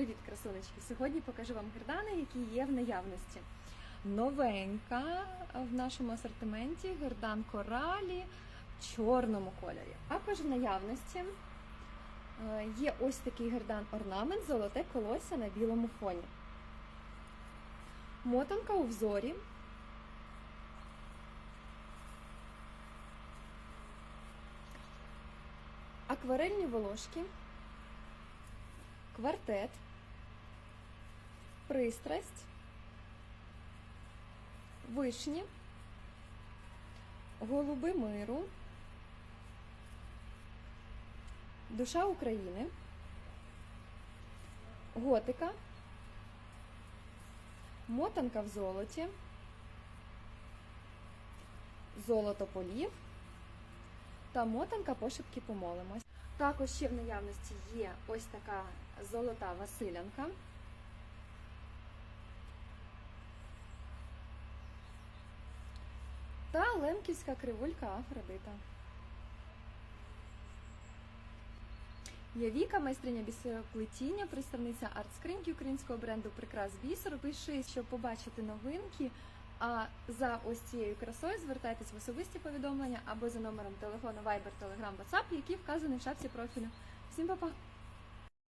Привіт, красунечки! Сьогодні покажу вам гердани, які є в наявності. Новенька в нашому асортименті гердан коралі в чорному кольорі. Також в наявності е, є ось такий гердан орнамент, золоте колося на білому фоні. Мотанка у взорі. Акварельні волошки, квартет, пристрасть, вишні, голуби миру, душа України, готика, мотанка в золоті, золото полів та мотанка пошепки помолимось. Також ще в наявності є ось така золота Василянка. Та лемківська кривулька Афродита. Я Віка, майстриня бісероплетіння, представниця арт-скриньки українського бренду Прикрас Бісер. Пиши, щоб побачити новинки. А за ось цією красою звертайтесь в особисті повідомлення або за номером телефону Viber, Telegram, WhatsApp, який вказаний в шапці профілю. Всім па-па!